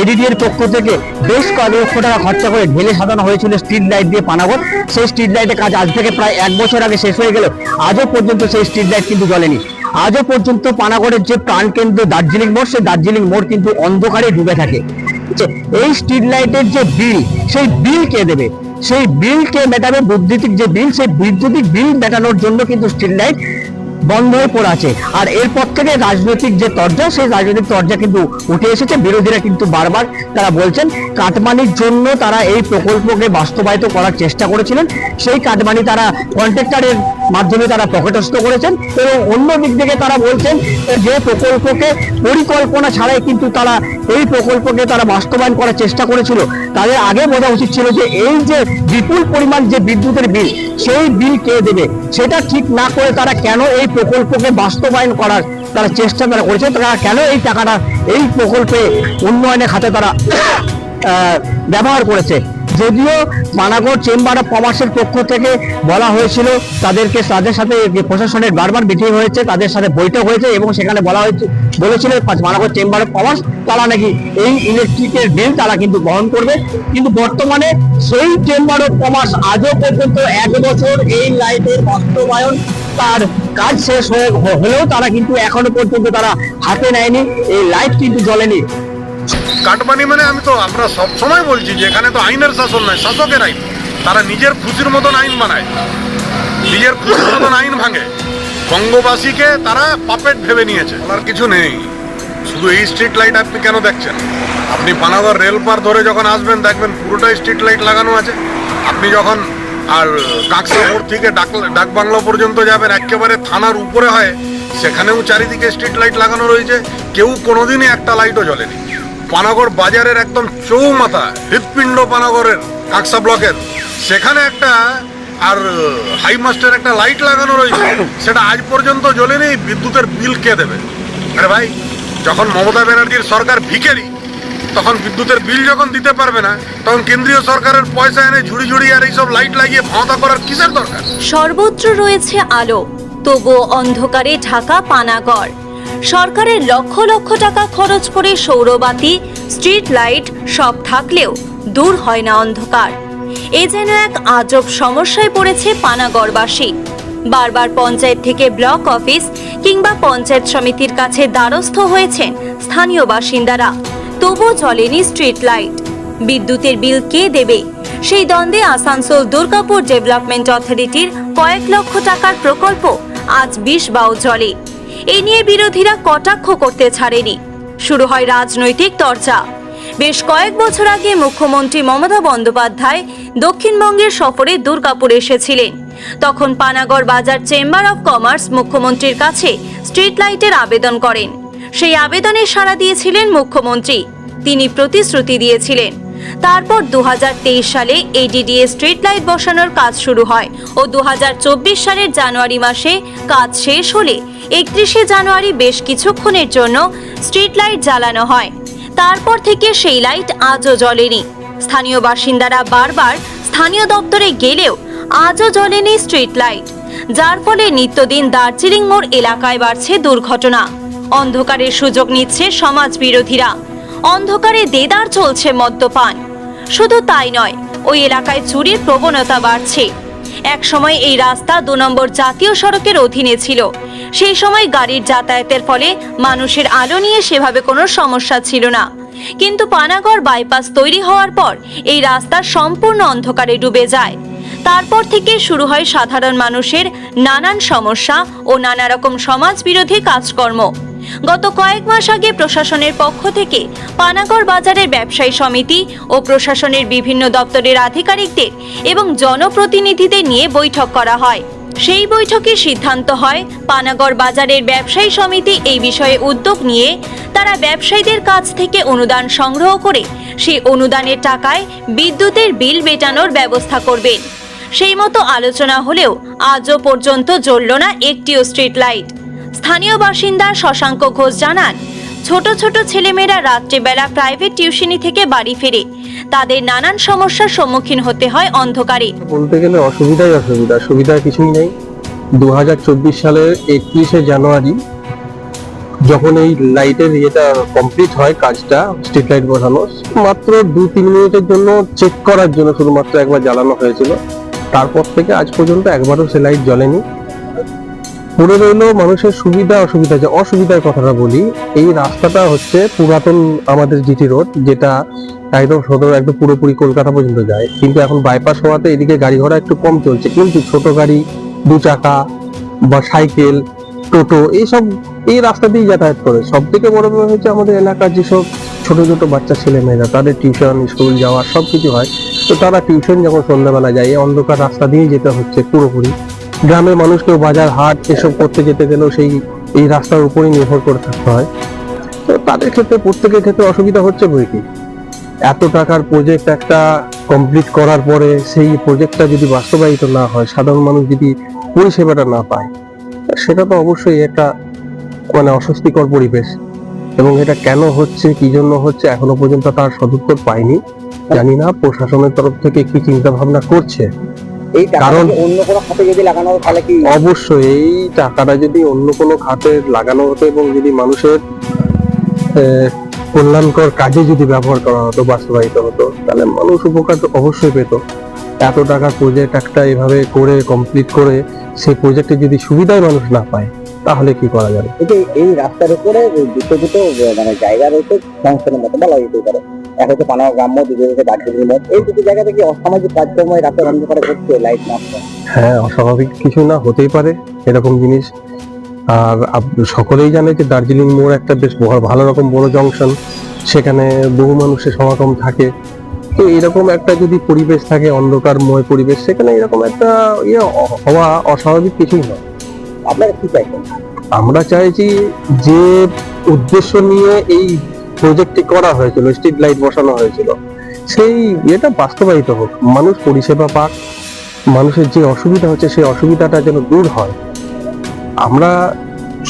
ADD এর পক্ষ থেকে বেশ কয়েক লক্ষ টাকা খরচা করে ঢেলে সাজানো হয়েছিল স্ট্রিট লাইট দিয়ে পানাগড়। সেই স্ট্রিট লাইটের কাজ আজ থেকে প্রায় এক বছর আগে শেষ হয়ে গেল। আজও পর্যন্ত সেই স্ট্রিট লাইট কিন্তু জ্বলেনি। আজও পর্যন্ত পানাগড়ের যে প্রাণকেন্দ্র দার্জিলিং মোড়, সেই দার্জিলিং মোড় কিন্তু অন্ধকারে ডুবে থাকে। এই স্ট্রিট লাইটের যে বিল, সেই বিল কে দেবে? সেই বিল কে মেটাবে বৈদ্যুতিক যে বিল, সেই বৈদ্যুতিক বিল মেটানোর জন্য কিন্তু স্ট্রিট লাইট বন্ধ হয়ে পড়ে আছে। আর এরপর থেকে রাজনৈতিক যে তর্জা, সেই রাজনৈতিক তর্জা কিন্তু উঠে এসেছে। বিরোধীরা কিন্তু বারবার তারা বলছেন, কাটমানির জন্য তারা এই প্রকল্পকে বাস্তবায়িত করার চেষ্টা করেছিলেন। সেই কাটমানি তারা কন্ট্রাক্টরের মাধ্যমে তারা পকেটস্থ করেছেন এবং অন্য দিক থেকে তারা বলছেন যে প্রকল্পকে পরিকল্পনা ছাড়াই কিন্তু তারা এই প্রকল্পকে তারা বাস্তবায়ন করার চেষ্টা করেছিল। তাদের আগে বোঝা উচিত ছিল যে এই যে বিপুল পরিমাণ যে বিদ্যুতের বিল, সেই বিল কে দেবে? সেটা ঠিক না করে তারা কেন এই প্রকল্পকে বাস্তবায়ন করার তারা চেষ্টা তারা করেছে? তারা কেন এই টাকাটা এই প্রকল্পে উন্নয়নের খাতে তারা ব্যবহার করেছে? যদিও মানাগড় চেম্বার অফ কমার্সের পক্ষ থেকে বলা হয়েছিল তাদেরকে তাদের সাথে প্রশাসনের বারবার মিটিং হয়েছে, তাদের সাথে বৈঠক হয়েছে এবং সেখানে বলা হয়েছে, বলেছিল মানাগড় চেম্বার অফ কমার্স তারা নাকি এই ইলেকট্রিকের বিল তারা কিন্তু বহন করবে। কিন্তু বর্তমানে সেই চেম্বার অফ কমার্স আজও পর্যন্ত এক বছর এই লাইটের বাস্তবায়ন তার কাজ শেষ হয়ে হলেও তারা কিন্তু এখনও পর্যন্ত তারা হাতে নেয়নি। এই লাইট কিন্তু জ্বলেনি। কাটমানি মানে আমি তো আমরা সব সময় বলছি যে এখানে তো আইনের শাসন নয় শাসকের আইন। তারা নিজের খুশির মতন আইন বানায়। নিজের খুশির মতন আইন ভাঙে। বঙ্গবাসীকে তারা পাপেট ভেবে নিয়েছে। আর কিছু নেই। শুধু এই স্ট্রিট লাইট আপনি কেন দেখছেন? আপনি পানাগড় রেল পার ধরে যখন আসবেন, দেখবেন পুরোটাই স্ট্রিট লাইট লাগানো আছে। আপনি যখন আর কাঁকসা মোড় থেকে ডাক ডাক বাংলা পর্যন্ত যাবেন, একেবারে থানার উপরে হয়, সেখানেও চারিদিকে স্ট্রিট লাইট লাগানো রয়েছে। কেউ কোনোদিনই একটা লাইটও জ্বলেনি। পানাগড় বাজারের একদম চৌমাথা, হৃৎপিণ্ড পানাগড়ের কাকসা ব্লকের। সেখানে একটা, আর, হাই মাস্টার একটা লাইট লাগানো রয়েছে। সেটা আজ পর্যন্ত জ্বলেনি, বিদ্যুতের বিল কে দেবে? আরে ভাই, যখন মমতা ব্যানার্জির সরকার ভিখারি, তখন বিদ্যুতের বিল যখন দিতে পারবে না, তখন কেন্দ্রীয় সরকারের পয়সা এনে ঝুড়ি ঝুড়ি আর এইসব লাইট লাগিয়ে ভাঁতা করার কিসের দরকার? সর্বত্র রয়েছে আলো, তবুও অন্ধকারে ঢাকা, পানাগড়। সরকারের লক্ষ লক্ষ টাকা খরচ করে সৌরবাতি, স্ট্রিট লাইট, সব থাকলেও দূর হয় না অন্ধকার। এ যেন এক আজব সমস্যায় পড়েছে পানাগড়বাসী। বারবার পঞ্চায়েত থেকে ব্লক অফিস কিংবা পঞ্চায়েত সমিতির কাছে দ্বারস্থ হয়েছেন স্থানীয় বাসিন্দারা। তবুও চলেনি স্ট্রিট লাইট। বিদ্যুতের বিল কে দেবে? সেই দ্বন্দ্বে আসানসোল দুর্গাপুর ডেভেলপমেন্ট অথরিটির কয়েক লক্ষ টাকার প্রকল্প আজ বিষ বাউ জলে এই নিয়ে বিরোধীরা কটাক্ষ করতে ছাড়েনি। শুরু হয় রাজনৈতিক চর্চা বেশ কয়েক বছর আগে মুখ্যমন্ত্রী মমতা বন্দ্যোপাধ্যায় দক্ষিণবঙ্গের সফরে দুর্গাপুর এসেছিলেন। তখন পানাগড় বাজার চেম্বার অফ কমার্স মুখ্যমন্ত্রীর কাছে স্ট্রিট লাইটের আবেদন করেন। সেই আবেদনে সাড়া দিয়েছিলেন মুখ্যমন্ত্রী। তিনি প্রতিশ্রুতি দিয়েছিলেন। তারপর দু হাজার তেইশ সালে এডিডিএ স্ট্রিট লাইট বসানোর কাজ শুরু হয় ও দু হাজার চব্বিশ সালের জানুয়ারি মাসে কাজ শেষ হলে একত্রিশে জানুয়ারি বেশ কিছুক্ষণের জন্য স্ট্রিট লাইট জ্বালানো হয়। তারপর থেকে সেই লাইট আজও জ্বলেনি। স্থানীয় বাসিন্দারা বারবার স্থানীয় দপ্তরে গেলেও আজও জ্বলেনি স্ট্রিট লাইট যার ফলে নিত্যদিন দার্জিলিং মোড় এলাকায় বাড়ছে দুর্ঘটনা। অন্ধকারের সুযোগ নিচ্ছে সমাজ বিরোধীরা অন্ধকারে দেদার চলছে মদ্যপান। শুধু তাই নয়, ওই এলাকায় চুরির প্রবণতা বাড়ছে। এক সময় এই রাস্তা দু নম্বর জাতীয় সড়কের অধীনে ছিল। সেই সময় গাড়ির যাতায়াতের ফলে মানুষের আলো নিয়ে সেভাবে কোনো সমস্যা ছিল না। কিন্তু পানাগড় বাইপাস তৈরি হওয়ার পর এই রাস্তা সম্পূর্ণ অন্ধকারে ডুবে যায়। তারপর থেকে শুরু হয় সাধারণ মানুষের নানান সমস্যা ও নানা রকম সমাজ বিরোধী কাজকর্ম। গত কয়েক মাস আগে প্রশাসনের পক্ষ থেকে পানাগড় বাজারের ব্যবসায়ী সমিতি ও প্রশাসনের বিভিন্ন দপ্তরের আধিকারিকদের এবং জনপ্রতিনিধিদের নিয়ে বৈঠক করা হয়। সেই বৈঠকে সিদ্ধান্ত হয়, পানাগড় বাজারের ব্যবসায়ী সমিতি এই বিষয়ে উদ্যোগ নিয়ে তারা ব্যবসায়ীদের কাছ থেকে অনুদান সংগ্রহ করে সেই অনুদানের টাকায় বিদ্যুতের বিল মেটানোর ব্যবস্থা করবেন সেই মতো আলোচনা হলেও আজও পর্যন্ত জ্বলল না একটিও স্ট্রিট লাইট। স্থানীয় বাসিন্দা শশাঙ্ক ঘোষ জানান, ছোট ছোট ছেলেমেয়েরা রাত্রিবেলা প্রাইভেট টিউশনি থেকে বাড়ি ফেরে। তাদের নানান সমস্যার সম্মুখীন হতে হয় অন্ধকারে। বলতে গেলে অসুবিধাই অসুবিধা, সুবিধা কিছুই নেই। দু হাজার চব্বিশ সালের একত্রিশে জানুয়ারি, যখন এই লাইটের ইয়েটা কমপ্লিট হয় কাজটা স্ট্রিট লাইট বসানো, মাত্র দু তিন মিনিটের জন্য চেক করার জন্য শুধুমাত্র একবার জ্বালানো হয়েছিল। তারপর থেকে আজ পর্যন্ত একবারও সে লাইট জ্বলেনি। পড়ে রইল মানুষের সুবিধা, অসুবিধা যে অসুবিধার কথাটা বলি, এই রাস্তাটা হচ্ছে পুরাতন আমাদের জিটি রোড, যেটা একদম সদর, একদম পুরোপুরি কলকাতা পর্যন্ত যায়। কিন্তু এখন বাইপাস হওয়াতে এদিকে গাড়ি ঘোড়া একটু কম চলছে। কিন্তু ছোট গাড়ি, দু চাকা বা সাইকেল, টোটো, এইসব এই রাস্তা দিয়েই যাতায়াত করে। সব থেকে বড় ব্যাপার হচ্ছে আমাদের এলাকার যেসব ছোট ছোট বাচ্চা ছেলে মেয়েরা তাদের টিউশন স্কুল যাওয়া সব কিছু হয়। তো তারা টিউশন যখন সন্ধ্যাবেলা যায়, এই অন্ধকার রাস্তা দিয়েই যেতে হচ্ছে পুরোপুরি। গ্রামের মানুষকেও বাজার হাট এসব করতে যেতে গেলেও সেই, এই রাস্তার উপরেই নির্ভর করে থাকতে হয়। তো তাদের ক্ষেত্রে প্রত্যেকের ক্ষেত্রে অসুবিধা হচ্ছে বই কি? এত টাকার প্রজেক্ট একটা কমপ্লিট করার পরে সেই প্রজেক্টটা যদি বাস্তবায়িত না হয়, সাধারণ মানুষ যদি পরিষেবাটা না পায়, সেটা তো অবশ্যই একটা মানে অস্বস্তিকর পরিবেশ। এবং এটা কেন হচ্ছে, কি জন্য হচ্ছে, এখনও পর্যন্ত তার সদুত্তর পাইনি। জানি না, প্রশাসনের তরফ থেকে কি চিন্তা ভাবনা করছে। এই কারণ- অন্য কোনো খাতে যদি লাগানো হতো তাহলে কি? অবশ্যই এই টাকাটা যদি অন্য কোনো খাতে লাগানো হতো এবং যদি মানুষের কল্যাণকর কাজে যদি ব্যবহার করা হতো বাস্তবায়িত হতো তাহলে মানুষ উপকার তো অবশ্যই পেত। এত টাকার প্রজেক্ট একটা এভাবে করে কমপ্লিট করে সেই প্রজেক্টে যদি সুবিধাই মানুষ না পায় তাহলে কি করা যাবে? এই এই রাস্তার উপরে দুটো দুটো মানে জায়গা রয়েছে সংস্থানের মতো বলা যেতে পারে। এক হচ্ছে পানামা গ্রাম্য দুটো হচ্ছে দার্জিলিং মঠ এই দুটো জায়গা থেকে অসামাজিক কাজকর্ম এই রাস্তার অন্ধকারে করছে লাইট না হ্যাঁ অস্বাভাবিক কিছু না হতেই পারে এরকম জিনিস। আর সকলেই জানে যে দার্জিলিং মোড় একটা বেশ বড়- ভালো রকম বড় জংশন সেখানে বহু মানুষের সমাগম থাকে। তো এরকম একটা যদি পরিবেশ থাকে অন্ধকারময় পরিবেশ সেখানে এরকম একটা ইয়ে হওয়া অস্বাভাবিক কিছুই নয় আপনারা কি চাইছেন? আমরা চাইছি যে উদ্দেশ্য নিয়ে এই প্রজেক্টটি করা হয়েছিল স্ট্রিট লাইট বসানো হয়েছিল। সেই এটা বাস্তবায়িত হোক মানুষ পরিষেবা পাক মানুষের যে অসুবিধা হচ্ছে সেই অসুবিধাটা যেন দূর হয়। আমরা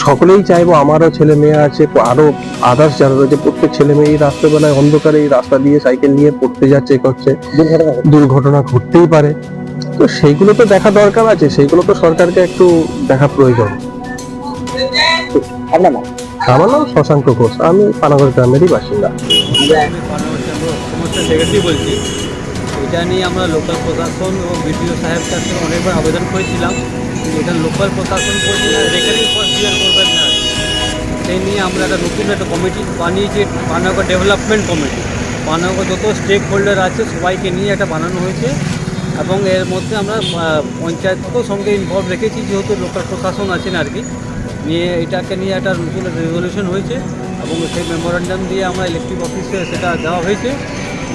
সকলেই চাইব আমারও ছেলে মেয়ে আছে আরও আদার্স যারা রয়েছে প্রত্যেক ছেলে মেয়ে এই রাস্তাবেলায় অন্ধকারে এই রাস্তা দিয়ে সাইকেল নিয়ে পড়তে যাচ্ছে করছে। দুর্ঘটনা ঘটতেই পারে। তো সেইগুলো তো দেখা দরকার আছে সেইগুলো তো সরকারকে একটু দেখা প্রয়োজন। আপনার আমার নাম শশাঙ্ক ঘোষ। আমি পানাগড় গ্রামেরই বাসিন্দা। বলছি। এটা নিয়ে আমরা লোকাল প্রশাসন এবং বিডিও সাহেবের কাছে অনেকবার আবেদন করেছিলাম। এটা লোকাল প্রশাসন রেকারিং কস্ট ক্লিয়ার করবেন না। সেই নিয়ে আমরা একটা নতুন একটা কমিটি বানিয়েছি, পানাগড় ডেভেলপমেন্ট কমিটি পানাগড় যত স্টেক হোল্ডার আছে, সবাইকে নিয়ে একটা বানানো হয়েছে। এবং এর মধ্যে আমরা পঞ্চায়েতকেও সঙ্গে ইনভলভ রেখেছি, যেহেতু লোকাল প্রশাসন আছেন আর কি। নিয়ে এটাকে নিয়ে একটা নতুন রেজলিউশন হয়েছে এবং সেই মেমোরান্ডাম দিয়ে আমরা ইলেকট্রিক অফিসে সেটা দেওয়া হয়েছে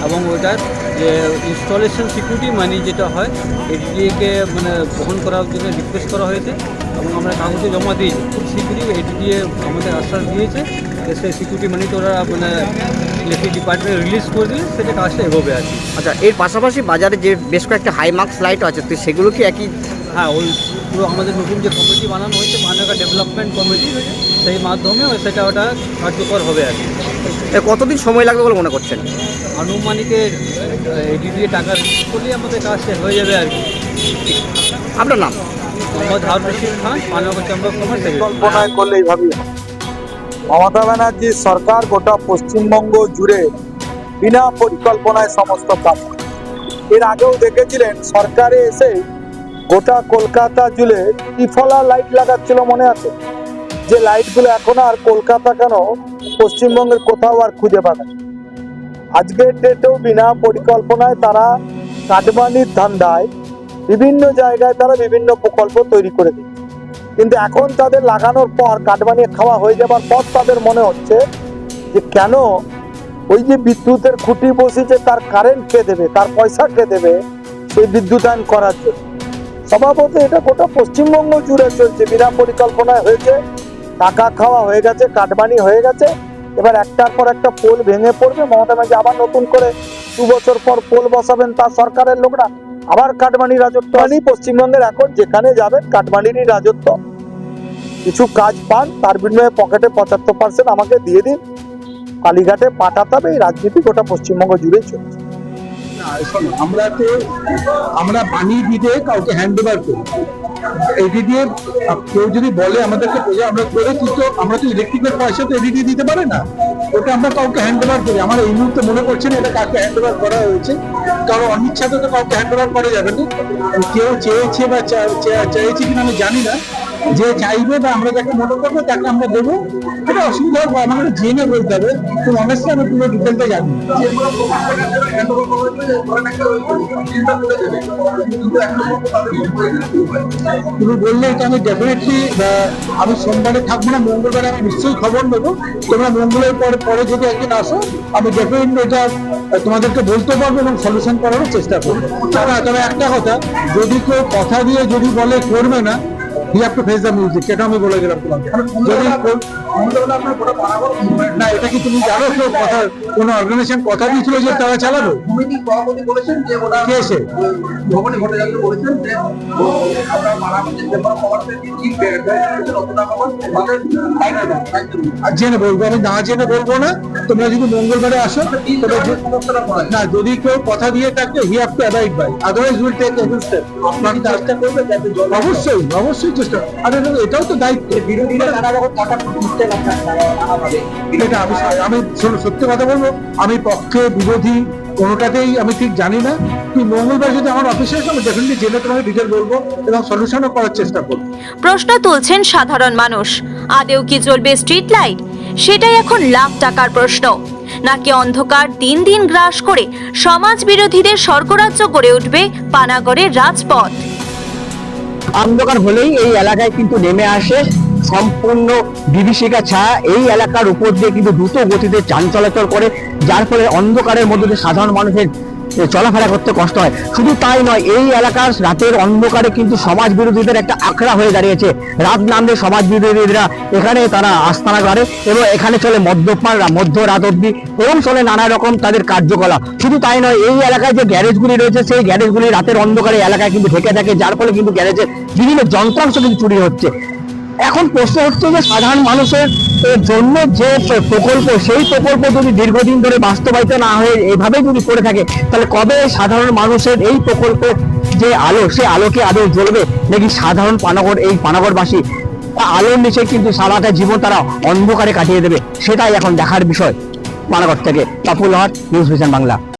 এবং ওটার যে ইনস্টলেশন সিকিউরিটি মানি যেটা হয় এটিডিএকে মানে বহন করার জন্য রিকোয়েস্ট করা হয়েছে এবং আমরা কাগজে জমা দিয়েছি। খুব শীঘ্রই এটিডিএ আমাদের আশ্বাস দিয়েছে যে সেই সিকিউরিটি মানিটা ওরা মানে ইলেকট্রিক ডিপার্টমেন্ট রিলিজ করে দিলে সেটা কাজটা এগোবে আর আচ্ছা এর পাশাপাশি বাজারে যে বেশ কয়েকটা হাই মার্কস লাইট আছে, তো সেগুলো কি একই হ্যাঁ ওই পুরো আমাদের নতুন যে কমিটি বানানো হয়েছে মানাকা ডেভেলপমেন্ট কমিটি সেই মাধ্যমে সেটা ওটা কার্যকর হবে আর কি। কতদিন সময় লাগবে বলে মনে করছেন? আনুমানিকে এটি দিয়ে টাকা রিলিজ করলেই আমাদের কাজ শেষ হয়ে যাবে আর কি। আপনার নাম? মোহাম্মদ হারুন রশিদ খান করলে মমতা ব্যানার্জির সরকার গোটা পশ্চিমবঙ্গ জুড়ে বিনা পরিকল্পনায় সমস্ত কাজ এর আগেও দেখেছিলেন সরকারে এসে গোটা কলকাতা জুড়ে ত্রিফলা লাইট লাগাচ্ছিল মনে আছে? যে লাইটগুলো এখন আর কলকাতা কেন, পশ্চিমবঙ্গের কোথাও আর খুঁজে পাবে আজকের ডেটেও বিনা পরিকল্পনায় তারা কাটমানির ধান্দায় বিভিন্ন জায়গায় তারা বিভিন্ন প্রকল্প তৈরি করে দিচ্ছে। কিন্তু এখন তাদের লাগানোর পর কাটবানিয়ে খাওয়া হয়ে যাবার পর তাদের মনে হচ্ছে যে কেন ওই যে বিদ্যুতের খুঁটি বসেছে তার কারেন্ট কে দেবে, তার পয়সা কে দেবে সেই বিদ্যুতায়ন করার জন্য? স্বভাবত এটা গোটা পশ্চিমবঙ্গ জুড়ে চলছে। বিনা পরিকল্পনায় হয়েছে, টাকা খাওয়া হয়ে গেছে কাটবানি হয়ে গেছে। এবার একটার পর একটা পোল ভেঙে পড়বে। মমতা ব্যানার্জি আবার নতুন করে দু বছর পর পোল বসাবেন তার সরকারের লোকরা। আবার কাটমানি রাজত্ব আনি পশ্চিমবঙ্গের এখন যেখানে যাবেন কাটমানিরই রাজত্ব। কিছু কাজ পান, তার বিনিময়ে পকেটে পঁচাত্তর পার্সেন্ট আমাকে দিয়ে দিন। কালীঘাটে পাঠাতে হবে, এই রাজনীতি গোটা পশ্চিমবঙ্গ জুড়েই চলছে। আমরা তো, আমরা বানিয়ে দিতে কাউকে হ্যান্ড ওভার করি। এডি দিয়ে কেউ যদি বলে আমাদেরকে বোঝা আমরা করে কিন্তু আমরা তো ইলেকট্রিকের পয়সা তো এডি দিতে পারে না। ওটা আমরা কাউকে হ্যান্ড ওভার করি। আমার এই মুহূর্তে মনে করছে না এটা কাউকে হ্যান্ড ওভার করা হয়েছে। কারণ অনিচ্ছাতে তো কাউকে হ্যান্ড ওভার করা যাবে না। কেউ চেয়েছে বা চেয়েছে কিনা আমি জানি না। যে চাইবে বা আমরা যাকে মনে করব, তাকে আমরা দেবো। এটা অসুবিধা হবে, আমাকে জেনে বলতে হবে। তো অনেস্টলি আমি পুরো ডিটেলটা জানি। তুমি বললে এটা আমি ডেফিনেটলি আমি সোমবারে থাকব না, মঙ্গলবারে আমি নিশ্চয়ই খবর নেব। তোমরা মঙ্গলের পরে পরে যদি একদিন আসো, আমি ডেফিনেটলি এটা তোমাদেরকে বলতে পারব এবং সলিউশন করারও চেষ্টা করব। তবে একটা কথা, যদি কেউ কথা দিয়ে যদি বলে করবে না he have to face the music সেটা আমি বলে গেলাম তোমাকে। যদি না এটা কি তুমি জানো? কেউ কথা কোন অর্গানাইজেশন কথা দিয়েছিল যে তারা চালাবে? কে আর জেনে বলব আমি না জেনে বলব না। তোমরা যদি মঙ্গলবারে আসো না যদি কেউ কথা দিয়ে থাকে he have to abide by otherwise will take any step চেষ্টা করবে যাতে অবশ্যই অবশ্যই চেষ্টা আরে এটাও তো দায়িত্ব। বিরোধীরা নানা রকম কথা এটা আমি আমি শোনো, সত্যি কথা বলব আমি পক্ষে বিরোধী কোনোটাতেই আমি ঠিক জানি না। তুই মঙ্গলবার যদি আমার অফিসে এসে আমি ডেফিনেটলি জেনে তোমাকে ডিটেল বলব এবং সলিউশনও করার চেষ্টা করব। প্রশ্ন তুলছেন সাধারণ মানুষ। আদেও কি চলবে স্ট্রিট লাইট সেটাই এখন লাখ টাকার প্রশ্ন। নাকি অন্ধকার দিন দিন গ্রাস করে সমাজ বিরোধীদের স্বর্গরাজ্য গড়ে উঠবে পানাগড়ের রাজপথ? অন্ধকার হলেই এই এলাকায় কিন্তু নেমে আসে সম্পূর্ণ বিভীষিকা ছায়া। এই এলাকার উপর দিয়ে কিন্তু দ্রুত গতিতে যান চলাচল করে, যার ফলে অন্ধকারের মধ্যে সাধারণ মানুষের চলাফেরা করতে কষ্ট হয়। শুধু তাই নয়, এই এলাকার রাতের অন্ধকারে কিন্তু সমাজ বিরোধীদের একটা আখড়া হয়ে দাঁড়িয়েছে। রাত নামলে সমাজ বিরোধীরা এখানে তারা আস্তানা করে এবং এখানে চলে মদ্যপান মধ্য রাত অব্দি এবং চলে নানা রকম তাদের কার্যকলাপ। শুধু তাই নয়, এই এলাকায় যে গ্যারেজগুলি রয়েছে, সেই গ্যারেজগুলি রাতের অন্ধকারে এলাকায় কিন্তু ঢেকে থাকে, যার ফলে কিন্তু গ্যারেজের বিভিন্ন যন্ত্রাংশ কিন্তু চুরি হচ্ছে। এখন প্রশ্ন হচ্ছে যে সাধারণ মানুষের এর জন্য যে প্রকল্প, সেই প্রকল্প যদি দীর্ঘদিন ধরে বাস্তবায়িত না হয়ে এভাবে যদি করে থাকে, তাহলে কবে সাধারণ মানুষের এই প্রকল্প যে আলো, সে আলোকে আদৌ জ্বলবে? নাকি সাধারণ পানাগড়, এই পানাগড়বাসী আলোর নিচে কিন্তু সারাটা জীবন তারা অন্ধকারে কাটিয়ে দেবে? সেটাই এখন দেখার বিষয় পানাগড় থেকে। Papul hot news vision Bangla.